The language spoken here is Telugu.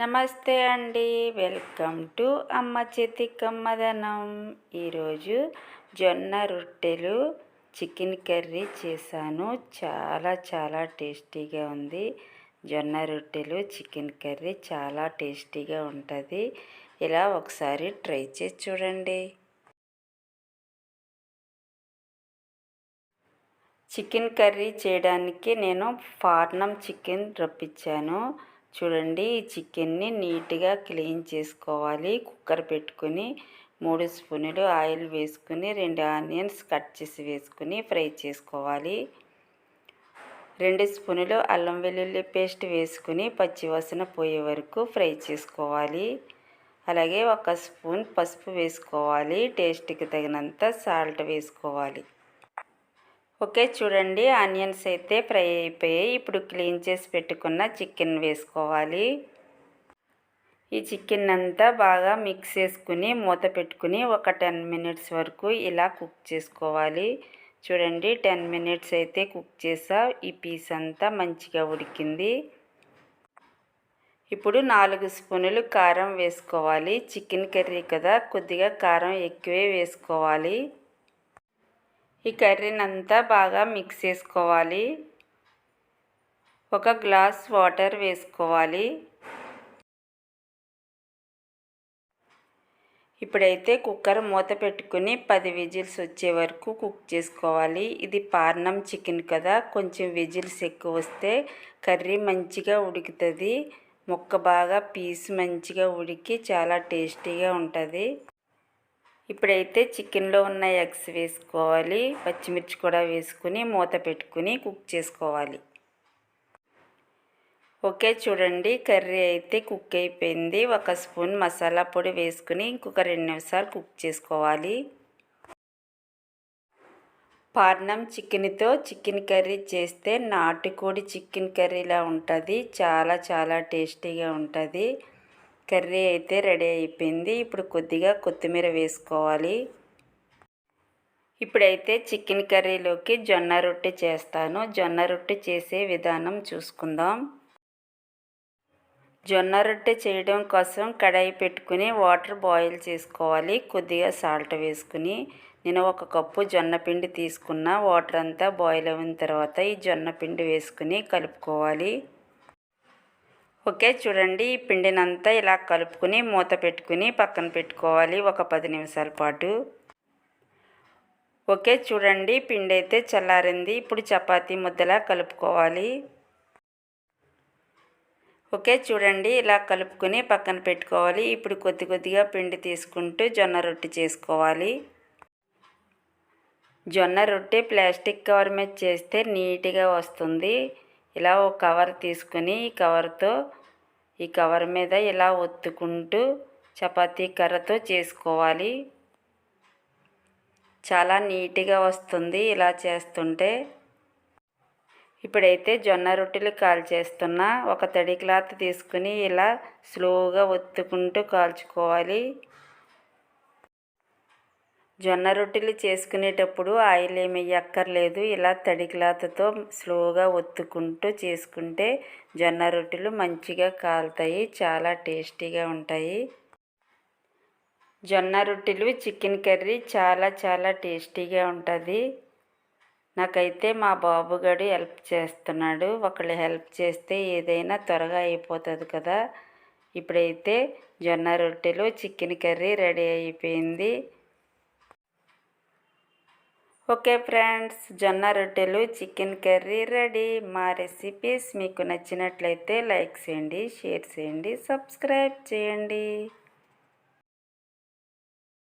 నమస్తే అండి. వెల్కమ్ టు అమ్మ చేతి కమ్మదనం. ఈరోజు జొన్న రొట్టెలు చికెన్ కర్రీ చేశాను. చాలా చాలా టేస్టీగా ఉంది. జొన్న రొట్టెలు చికెన్ కర్రీ చాలా టేస్టీగా ఉంటుంది. ఇలా ఒకసారి ట్రై చేసి చూడండి. చికెన్ కర్రీ చేయడానికి నేను ఫార్నం చికెన్ రప్పించాను చూడండి చికెన్ని నీట్గా క్లీన్ చేసుకోవాలి. కుక్కర్ పెట్టుకుని మూడు స్పూనులు ఆయిల్ వేసుకుని రెండు ఆనియన్స్ కట్ చేసి వేసుకుని ఫ్రై చేసుకోవాలి. రెండు స్పూనులు అల్లం వెల్లుల్లి పేస్ట్ వేసుకుని పచ్చివాసన పోయే వరకు ఫ్రై చేసుకోవాలి. అలాగే ఒక స్పూన్ పసుపు వేసుకోవాలి. టేస్ట్కి తగినంత సాల్ట్ వేసుకోవాలి. ఓకే చూడండి. ఆనియన్స్ అయితే ఫ్రై అయిపోయాయి. ఇప్పుడు క్లీన్ చేసి పెట్టుకున్న చికెన్ వేసుకోవాలి. ఈ చికెన్ అంతా బాగా మిక్స్ చేసుకుని మూత పెట్టుకుని ఒక టెన్ మినిట్స్ వరకు ఇలా కుక్ చేసుకోవాలి. చూడండి టెన్ మినిట్స్ అయితే కుక్ చేసా. ఈ పీస్ అంతా మంచిగా ఉడికింది. ఇప్పుడు నాలుగు స్పూనులు కారం వేసుకోవాలి. చికెన్ కర్రీ కదా కొద్దిగా కారం ఎక్కువే వేసుకోవాలి. ఈ కర్రీని అంతా బాగా మిక్స్ చేసుకోవాలి. ఒక గ్లాస్ వాటర్ వేసుకోవాలి. ఇప్పుడైతే కుక్కర్ మూత పెట్టుకుని పది విజిల్స్ వచ్చే వరకు కుక్ చేసుకోవాలి. ఇది పార్నం చికెన్ కదా కొంచెం విజిల్స్ ఎక్కువ వస్తే కర్రీ మంచిగా ఉడుకుతుంది. ముక్క బాగా పీస్ మంచిగా ఉడికి చాలా టేస్టీగా ఉంటుంది. ఇప్పుడైతే చికెన్లో ఉన్న ఎగ్స్ వేసుకోవాలి. పచ్చిమిర్చి కూడా వేసుకుని మూత పెట్టుకుని కుక్ చేసుకోవాలి. ఓకే చూడండి. కర్రీ అయితే కుక్ అయిపోయింది. ఒక స్పూన్ మసాలా పొడి వేసుకుని ఇంకొక రెండు నిమిషాలు కుక్ చేసుకోవాలి. పార్నం చికెన్తో చికెన్ కర్రీ చేస్తే నాటుకోడి చికెన్ కర్రీలా ఉంటుంది. చాలా చాలా టేస్టీగా ఉంటుంది. కర్రీ అయితే రెడీ అయిపోయింది. ఇప్పుడు కొద్దిగా కొత్తిమీర వేసుకోవాలి. ఇప్పుడైతే చికెన్ కర్రీలోకి జొన్న రొట్టె చేస్తాను. జొన్న రొట్టె చేసే విధానం చూసుకుందాం. జొన్న రొట్టె చేయడం కోసం కడాయి పెట్టుకుని వాటర్ బాయిల్ చేసుకోవాలి. కొద్దిగా సాల్ట్ వేసుకుని నేను ఒక కప్పు జొన్న పిండి తీసుకున్న. వాటర్ అంతా బాయిల్ అయిన తర్వాత ఈ జొన్న పిండి వేసుకుని కలుపుకోవాలి. ఓకే చూడండి ఈ పిండినంతా ఇలా కలుపుకుని మూత పెట్టుకుని పక్కన పెట్టుకోవాలి ఒక పది నిమిషాల పాటు. ఓకే చూడండి పిండి అయితే చల్లారింది. ఇప్పుడు చపాతీ ముద్దలా కలుపుకోవాలి. ఓకే చూడండి ఇలా కలుపుకొని పక్కన పెట్టుకోవాలి. ఇప్పుడు కొద్ది కొద్దిగా పిండి తీసుకుంటూ జొన్న రొట్టె చేసుకోవాలి. జొన్న రొట్టె ప్లాస్టిక్ కవర్ మీద చేస్తే నీట్గా వస్తుంది. ఇలా ఒక కవర్ తీసుకుని ఈ కవర్తో ఈ కవర్ మీద ఇలా ఒత్తుకుంటూ చపాతీ కర్రతో చేసుకోవాలి. చాలా నీట్గా వస్తుంది ఇలా చేస్తుంటే. ఇప్పుడైతే జొన్న రొట్టెలు కాల్చేస్తున్నా ఒక తడి క్లాత్ తీసుకుని ఇలా స్లోగా ఒత్తుకుంటూ కాల్చుకోవాలి. జొన్న రొట్టెలు చేసుకునేటప్పుడు ఆయిల్ ఏమి అక్కర్లేదు. ఇలా తడి క్లాత్తో స్లోగా ఒత్తుకుంటూ చేసుకుంటే జొన్న రొట్టెలు మంచిగా కాలుతాయి చాలా టేస్టీగా ఉంటాయి. జొన్న రొట్టెలు చికెన్ కర్రీ చాలా చాలా టేస్టీగా ఉంటుంది. నాకైతే మా బాబుగాడు హెల్ప్ చేస్తున్నాడు. ఒకళ్ళు హెల్ప్ చేస్తే ఏదైనా త్వరగా అయిపోతుంది కదా. ఇప్పుడైతే జొన్న రొట్టెలు చికెన్ కర్రీ రెడీ అయిపోయింది. ఓకే ఫ్రెండ్స్ జొన్న రొట్టెలు చికెన్ కర్రీ రెడీ. మా రెసిపీస్ మీకు నచ్చినట్లయితే లైక్ చేయండి షేర్ చేయండి సబ్స్క్రైబ్ చేయండి.